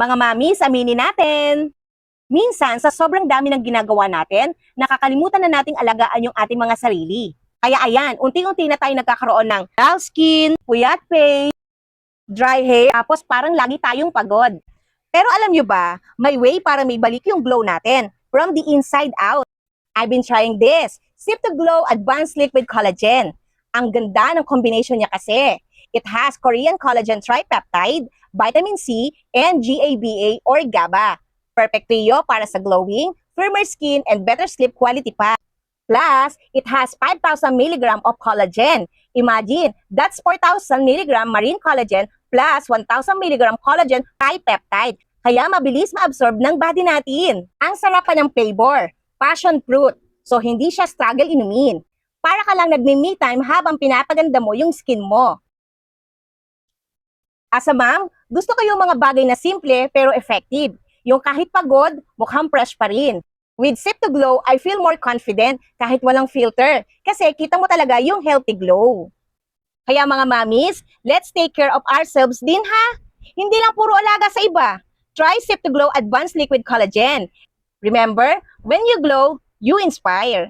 Mga mami, aminin natin. Minsan, sa sobrang dami ng ginagawa natin, nakakalimutan na nating alagaan yung ating mga sarili. Kaya ayan, unti-unti na tayo nagkakaroon ng dull skin, puyat face, dry hair, tapos parang lagi tayong pagod. Pero alam nyo ba, may way para may balik yung glow natin from the inside out. I've been trying this. Sip to Glow Advanced Liquid Collagen. Ang ganda ng combination niya kasi. It has Korean collagen tripeptide, vitamin C, and GABA or GABA. Perfect trio para sa glowing, firmer skin, and better sleep quality pa. Plus, it has 5,000 mg of collagen. Imagine, that's 4,000 mg marine collagen plus 1,000 mg collagen tripeptide. Kaya mabilis ma-absorb ng body natin. Ang sarap pa ng flavor, passion fruit. So, hindi siya struggle inumin. Para ka lang nagme-me time habang pinapaganda mo yung skin mo. As a mom, gusto ko yung mga bagay na simple pero effective. Yung kahit pagod, mukhang fresh pa rin. With Sip to Glow, I feel more confident kahit walang filter. Kasi kita mo talaga yung healthy glow. Kaya mga mamis, let's take care of ourselves din ha. Hindi lang puro alaga sa iba. Try Sip to Glow Advanced Liquid Collagen. Remember, when you glow, you inspire.